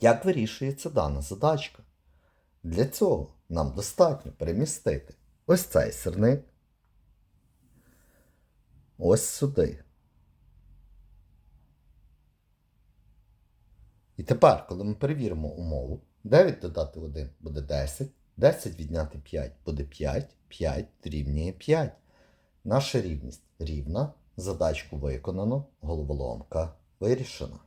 Як вирішується дана задачка? Для цього нам достатньо перемістити ось цей сирник ось сюди. І тепер, коли ми перевіримо умову, 9 додати 1 буде 10, 10 відняти 5 буде 5, 5 дорівнює 5. Наша рівність рівна, задачку виконано, головоломка вирішена.